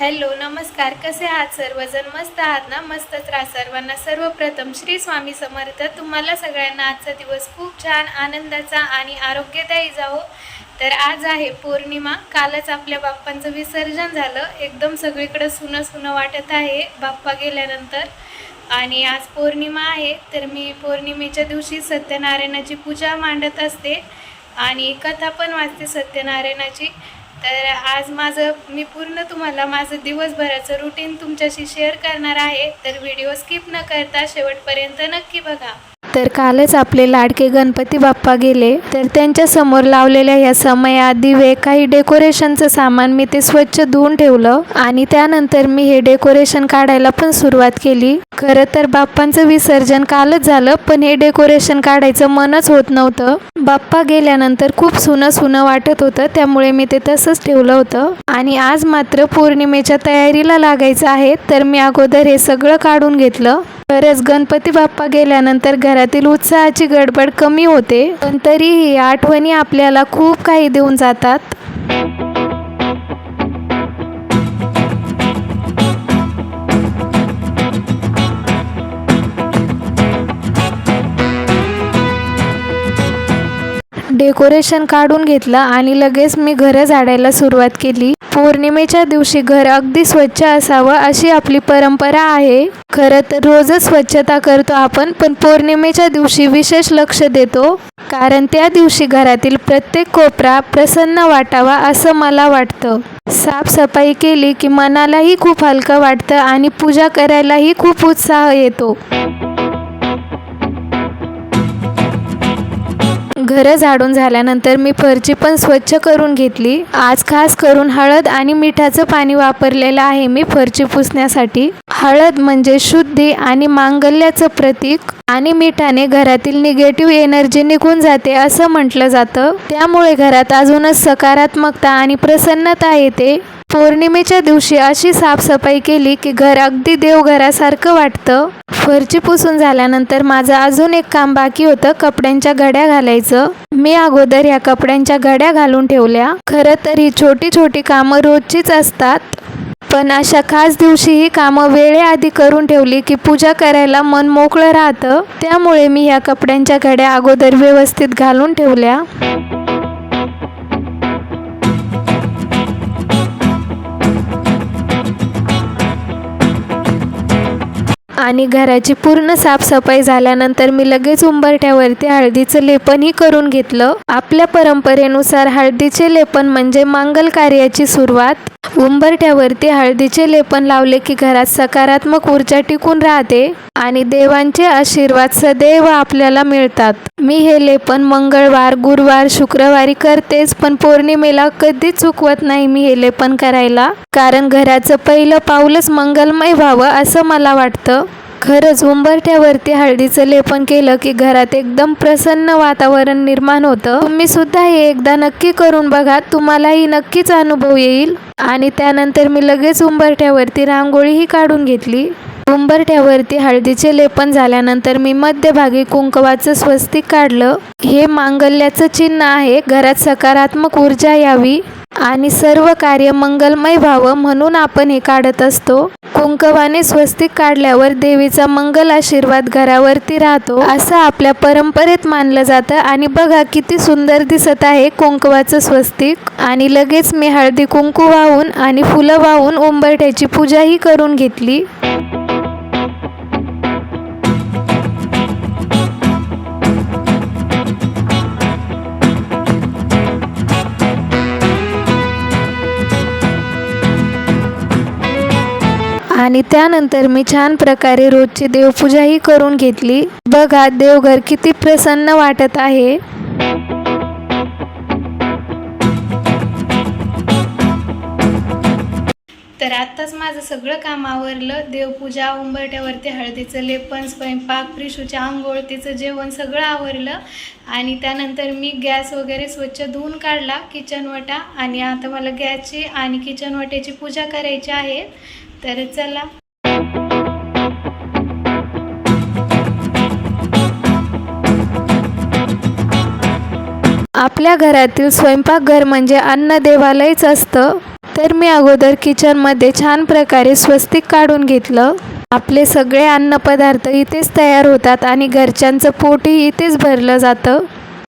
Hello नमस्कार. कसे आहात सर्वजण? मस्त आहात ना? मस्तच राहा सर्वांना सर्वप्रथम श्री स्वामी समर्थ. तुम्हाला सगळ्यांना आजचा दिवस खूप छान आनंदाचा आणि आरोग्यदायी जावो. तर आज आहे पौर्णिमा. कालच आपल्या बाप्पांचं विसर्जन झालं. एकदम सगळीकडे सुनं सुनं वाटत आहे बाप्पा गेल्यानंतर. आणि आज पौर्णिमा आहे. तर मी पौर्णिमेच्या दिवशी सत्यनारायणाची पूजा मांडत असते. आणि कथा पण वाचते सत्यनारायणाची. तर आज माझं मी पूर्ण तुम्हाला माझं दिवसभराचं रुटीन तुमच्याशी शेअर करणार आहे. तर व्हिडिओ स्किप न करता शेवटपर्यंत नक्की बघा. तर कालच आपले लाडके गणपती बाप्पा गेले. तर त्यांच्यासमोर लावलेल्या या समया दिवे काही डेकोरेशनचं सामान मी ते स्वच्छ धुवून ठेवलं आणि त्यानंतर मी हे डेकोरेशन काढायला पण सुरुवात केली. खरं तर बाप्पांचं विसर्जन कालच झालं पण हे डेकोरेशन काढायचं मनच होत नव्हतं. बाप्पा गेल्यानंतर खूप सुनं सुनं वाटत होतं त्यामुळे मी ते तसंच ठेवलं होतं. आणि आज मात्र पौर्णिमेच्या तयारीला लागायचं आहे तर मी अगोदर हे सगळं काढून घेतलं. खरंच गणपती बाप्पा गेल्यानंतर घरातील उत्साहाची गडबड कमी होते. पण तरीही आठवणी आपल्याला खूप काही देऊन जातात. डेकोरेशन काढून घेतलं आणि लगेच मी घरं झाडायला सुरुवात केली. पौर्णिमेच्या दिवशी घर अगदी स्वच्छ असावं अशी आपली परंपरा आहे. खरं तर रोजच स्वच्छता करतो आपण पण पौर्णिमेच्या दिवशी विशेष लक्ष देतो. कारण त्या दिवशी घरातील प्रत्येक कोपरा प्रसन्न वाटावा असं मला वाटतं. साफसफाई केली की मनालाही खूप हलकं वाटतं आणि पूजा करायलाही खूप उत्साह येतो. घरं झाडून झाल्यानंतर मी फरची पण स्वच्छ करून घेतली. आज खास करून हळद आणि मिठाचं पाणी वापरलेलं आहे मी फरची पुसण्यासाठी. हळद म्हणजे शुद्धी आणि मांगल्याचं प्रतीक आणि मिठाने घरातील निगेटिव्ह एनर्जी निघून जाते असं म्हटलं जातं. त्यामुळे घरात अजूनच सकारात्मकता आणि प्रसन्नता येते. पौर्णिमेच्या दिवशी अशी साफसफाई केली की घर अगदी देवघरासारखं वाटतं. फरची पुसून झाल्यानंतर माझं अजून एक काम बाकी होतं कपड्यांच्या घड्या घालायचं. मी अगोदर ह्या कपड्यांच्या घड्या घालून ठेवल्या. खरं तर ही छोटी छोटी कामं रोजचीच असतात. पण अशा खास दिवशी ही कामं वेळेआधी करून ठेवली की पूजा करायला मन मोकळं राहतं. त्यामुळे मी ह्या कपड्यांच्या घड्या अगोदर व्यवस्थित घालून ठेवल्या. आणि घराची पूर्ण साफसफाई झाल्यानंतर मी लगेच उंबरठ्यावरती हळदीचं लेपनही करून घेतलं. आपल्या परंपरेनुसार हळदीचे लेपन म्हणजे मांगल कार्याची सुरुवात. उंबरठ्यावरती हळदीचे लेपन लावले की घरात सकारात्मक ऊर्जा टिकून राहते आणि देवांचे आशीर्वाद सदैव आपल्याला मिळतात. मी हे लेपन मंगळवार गुरुवार शुक्रवारी करतेच पण पौर्णिमेला कधीच चुकवत नाही मी हे लेपन करायला. कारण घराचं पहिलं पाऊलच मंगलमय व्हावं असं मला वाटतं. खरंच उंबरठ्यावरती हळदीचं लेपन केलं की घरात एकदम प्रसन्न वातावरण निर्माण होतं. तुम्ही सुद्धा हे एकदा नक्की करून बघा तुम्हालाही नक्कीच अनुभव येईल. आणि त्यानंतर मी लगेच उंबरठ्यावरती रांगोळीही काढून घेतली. उंबरठ्यावरती हळदीचे लेपन झाल्यानंतर मी मध्यभागी कुंकवाचं स्वस्तिक काढलं. हे मांगल्याचं चिन्ह आहे. घरात सकारात्मक ऊर्जा यावी. आणि सर्व कार्य मंगलमय व्हावं म्हणून आपण हे काढत असतो. कुंकवाने स्वस्तिक काढल्यावर देवीचा मंगल आशीर्वाद घरावरती राहतो. असं आपल्या परंपरेत मानलं जातं आणि बघा किती सुंदर दिसत आहे कुंकवाचं स्वस्तिक. आणि लगेच मी हळदी कुंकू वाहून आणि फुलं वाहून उंबरठ्याची पूजाही करून घेतली. आणि त्यानंतर मी छान प्रकारे रोजची देवपूजाही करून घेतली. बघा देवघर किती प्रसन्न वाटत आहे. तर आत्ताच माझं सगळं काम आवरलं. देवपूजा उंबरट्यावरती हळदीचं लेपन स्वयंपाक प्रिशूच्या आंघोळ तिचं जेवण सगळं आवरलं. आणि त्यानंतर मी गॅस वगैरे स्वच्छ धुवून काढला किचनवटा आणि आता मला गॅसची आणि किचनवट्याची पूजा करायची आहे. तर चला. आपल्या घरातील स्वयंपाकघर म्हणजे अन्न देवालयच असतं. तर मी अगोदर किचनमध्ये छान प्रकारे स्वस्तिक काढून घेतलं. आपले सगळे अन्नपदार्थ इथेच तयार होतात आणि घरच्यांचं पोटही इथेच भरलं जातं.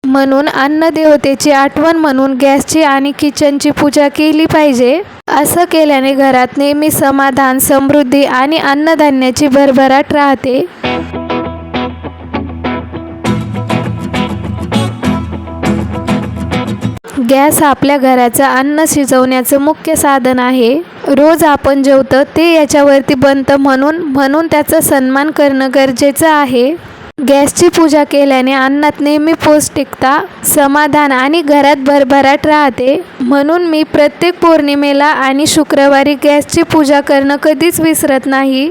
म्हणून अन्नदेवतेची आठवण म्हणून गॅसची आणि किचनची पूजा केली पाहिजे. असं केल्याने घरात नेहमी समाधान समृद्धी आणि अन्नधान्याची भरभराट राहते. गॅस आपल्या घराचं अन्न शिजवण्याचं मुख्य साधन आहे. रोज आपण जेवतं ते याच्यावरती बनतं म्हणून म्हणून त्याचा सन्मान करणं गरजेचं आहे. गॅसची पूजा केल्याने अन्नात नेहमी पौष्टिकता समाधान आणि घरात भरभराट राहते. म्हणून मी प्रत्येक पौर्णिमेला आणि शुक्रवारी गॅसची पूजा करणं कधीच विसरत नाही.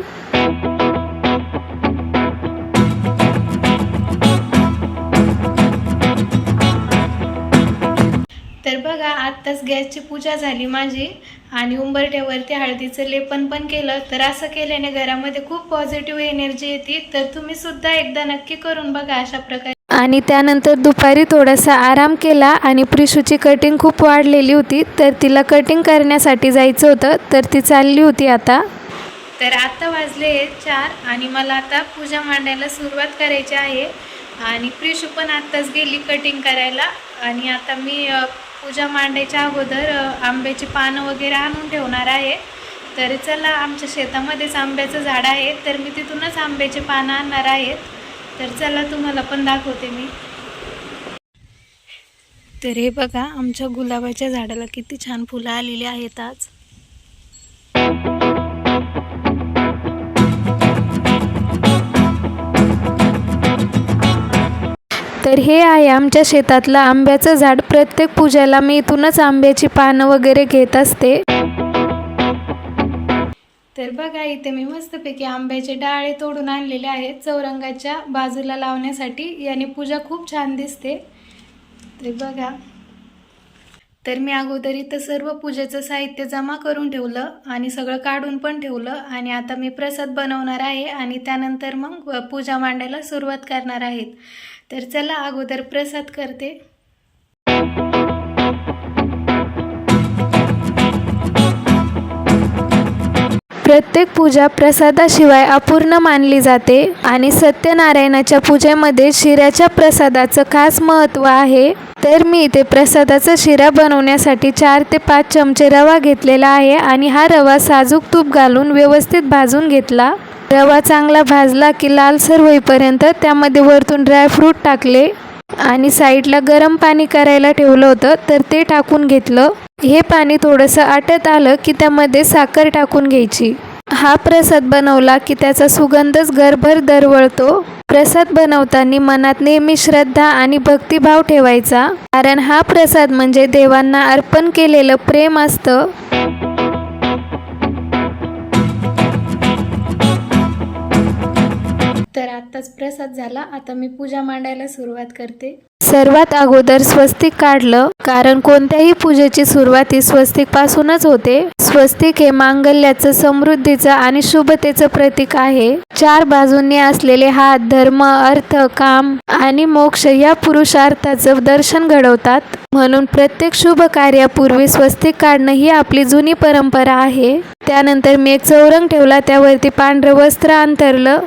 आत्ताच गॅसची पूजा झाली माझी आणि उंबरठ्यावरती हळदीचं लेपन पण केलं. तर असं केल्याने घरामध्ये खूप पॉझिटिव्ह एनर्जी येते. तर तुम्ही सुद्धा एकदा नक्की करून बघा अशा प्रकारे. आणि त्यानंतर दुपारी थोडासा आराम केला आणि प्रिशूची कटिंग खूप वाढलेली होती. तर तिला कटिंग करण्यासाठी जायचं होतं. तर ती चालली होती आता. तर आता वाजले आहेत चार आणि मला आता पूजा मांडायला सुरुवात करायची आहे. आणि प्रिशू पण आत्ताच गेली कटिंग करायला. आणि आता मी पूजा मांडायच्या अगोदर आंब्याची पानं वगैरे आणून ठेवणार आहे. तर चला आमच्या शेतामध्येच आंब्याचं झाड आहे. तर मी तिथूनच आंब्याची पानं आणणार आहेत तर चला तुम्हाला पण दाखवते मी. तर हे बघा आमच्या गुलाबाच्या झाडाला किती छान फुलं आलेली आहेत आज. तर हे आहे आमच्या शेतातलं आंब्याचं झाड. प्रत्येक पूजेला मी इथूनच आंब्याची पानं वगैरे घेत असते. तर बघा इथे मी मस्तपैकी आंब्याचे डाळे तोडून आणलेले आहेत. चौरंगाच्या बाजूला लावण्यासाठी याने पूजा खूप छान दिसते. तर बघा. तर मी अगोदर इथं सर्व पूजेचं साहित्य जमा करून ठेवलं आणि सगळं काढून पण ठेवलं आणि आता मी प्रसाद बनवणार आहे आणि त्यानंतर मग पूजा मांडायला सुरुवात करणार आहेत. तर चला अगोदर प्रसाद करते. प्रत्येक पूजा प्रसादाशिवाय अपूर्ण मानली जाते आणि सत्यनारायणाच्या पूजेमध्ये शिऱ्याच्या प्रसादाचं खास महत्त्व आहे. तर मी इथे प्रसादाचा शिरा बनवण्यासाठी चार ते पाच चमचे रवा घेतलेला आहे आणि हा रवा साजूक तूप घालून व्यवस्थित भाजून घेतला. रवा चांगला भाजला की लालसर होईपर्यंत त्यामध्ये वरतून ड्रायफ्रूट टाकले आणि साईडला गरम पाणी करायला ठेवलं होतं तर ते टाकून घेतलं. हे पाणी थोडंसं आटत आलं की त्यामध्ये साखर टाकून घ्यायची. हा प्रसाद बनवला की त्याचा सुगंधच घरभर दरवळतो. प्रसाद बनवताना मनात नेहमी श्रद्धा आणि भक्तिभाव ठेवायचा कारण हा प्रसाद म्हणजे देवांना अर्पण केलेलं प्रेम असतं. तर आत्ताच प्रसाद झाला. आता मी पूजा मांडायला सुरुवात करते. सर्वात अगोदर स्वस्तिक काढलं कारण कोणत्याही पूजेची सुरुवात ही स्वस्तिक पासूनच होते. स्वस्तिक हे मांगल्याचं समृद्धीचं आणि शुभतेचं प्रतीक आहे. चार बाजूंनी असलेले हात धर्म अर्थ काम आणि मोक्ष या पुरुषार्थाचं दर्शन घडवतात. म्हणून प्रत्येक शुभ कार्यापूर्वी स्वस्तिक काढणं ही आपली जुनी परंपरा आहे. त्यानंतर मी एक चौरंग ठेवला त्यावरती पांढरं वस्त्र अंतरलं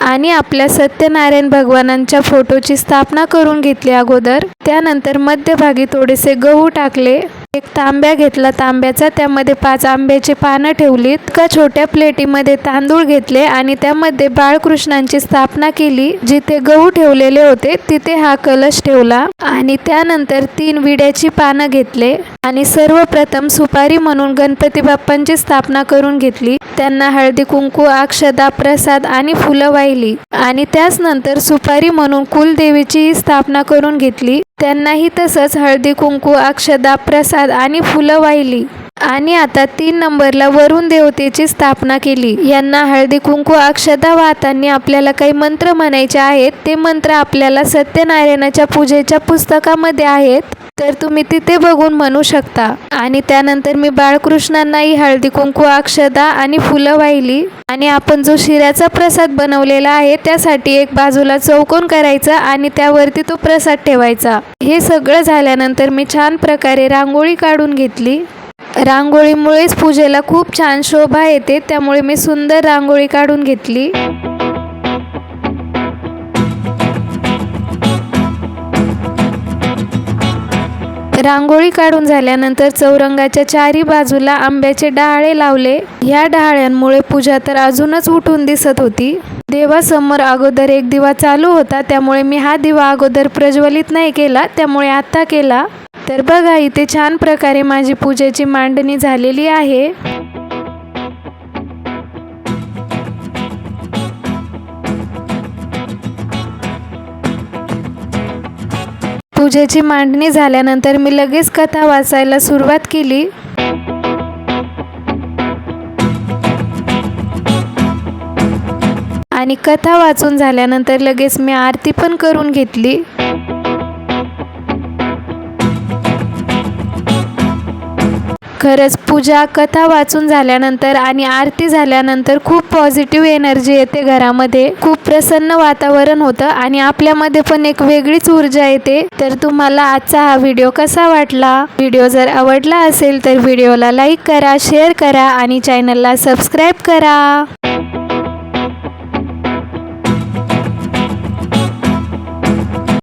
आणि आपल्या सत्यनारायण भगवानांच्या फोटोची स्थापना करून घेतली. अगोदर त्यानंतर मध्यभागी थोडेसे गहू टाकले. एक तांब्या घेतला. तांब्याचा त्यामध्ये पाच आंब्याची पानं ठेवलीत. का छोट्या प्लेटीमध्ये तांदूळ घेतले आणि त्यामध्ये बाळकृष्णांची स्थापना केली. जिथे गहू ठेवलेले होते तिथे हा कलश ठेवला आणि त्यानंतर तीन विड्याची पानं घेतले आणि सर्वप्रथम सुपारी म्हणून गणपती बाप्पांची स्थापना करून घेतली. त्यांना हळदी कुंकू अक्षदा प्रसाद आणि फुलं वाहिली आणि त्याच नंतर सुपारी म्हणून कुलदेवीचीही स्थापना करून घेतली. त्यांनाही तसंच हळदी कुंकू अक्षदा प्रसाद आणि फुलं वाहिली. आणि आता तीन नंबरला वरुण देवतेची स्थापना केली. यांना हळदी कुंकू अक्षदा वाहताना आपल्याला काही मंत्र म्हणायचे आहेत. ते मंत्र आपल्याला सत्यनारायणाच्या पूजेच्या पुस्तकामध्ये आहेत. तर तुम्ही तिथे बघून म्हणू शकता. आणि त्यानंतर मी बाळकृष्णांनाही हळदी कुंकू अक्षदा आणि फुलं वाहिली. आणि आपण जो शिऱ्याचा प्रसाद बनवलेला आहे त्यासाठी एक बाजूला चौकोन करायचा आणि त्यावरती तो प्रसाद ठेवायचा. हे सगळं झाल्यानंतर मी छान प्रकारे रांगोळी काढून घेतली. रांगोळीमुळेच पूजेला खूप छान शोभा येते त्यामुळे मी सुंदर रांगोळी काढून घेतली. रांगोळी काढून झाल्यानंतर चौरंगाच्या चारी बाजूला आंब्याचे डहाळे लावले. ह्या डहाळ्यांमुळे पूजा तर अजूनच उठून दिसत होती. देवासमोर अगोदर एक दिवा चालू होता त्यामुळे मी हा दिवा अगोदर प्रज्वलित नाही केला त्यामुळे आत्ता केला. तर बघा इथे छान प्रकारे माझी पूजेची मांडणी झालेली आहे. पूजेची मांडणी झाल्यानंतर मी लगेच कथा वाचायला सुरुवात केली. आणि कथा वाचून झाल्यानंतर लगेच मी आरती पण करून घेतली. खरंच पूजा कथा वाचून झाल्यानंतर आणि आरती झाल्यानंतर खूप पॉझिटिव्ह एनर्जी येते घरामध्ये. खूप प्रसन्न वातावरण होतं आणि आपल्यामध्ये पण एक वेगळीच ऊर्जा येते. तर तुम्हाला आजचा हा व्हिडिओ कसा वाटला? व्हिडिओ जर आवडला असेल तर व्हिडिओला लाईक करा शेअर करा आणि चॅनलला सबस्क्राईब करा.